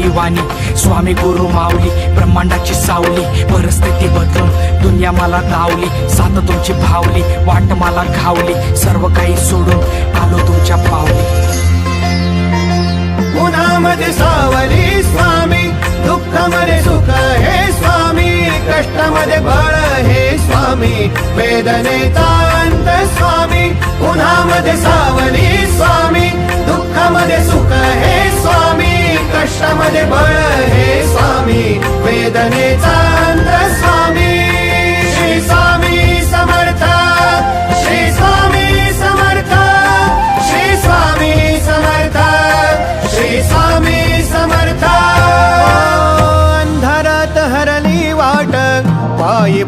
आई वाणी स्वामी गुरु माऊली ब्रह्मांडाची सावली परिस्थिती बदलून दुनिया मला धावली सात तुमची भावली वाट मला घावली सर्व काही सोडून आलो तुमच्या पावली. उन्हामध्ये सावली स्वामी दुःखामध्ये सुख हे स्वामी कष्टामध्ये बळ हे स्वामी वेदनेचा अंत स्वामी उन्हामध्ये सावली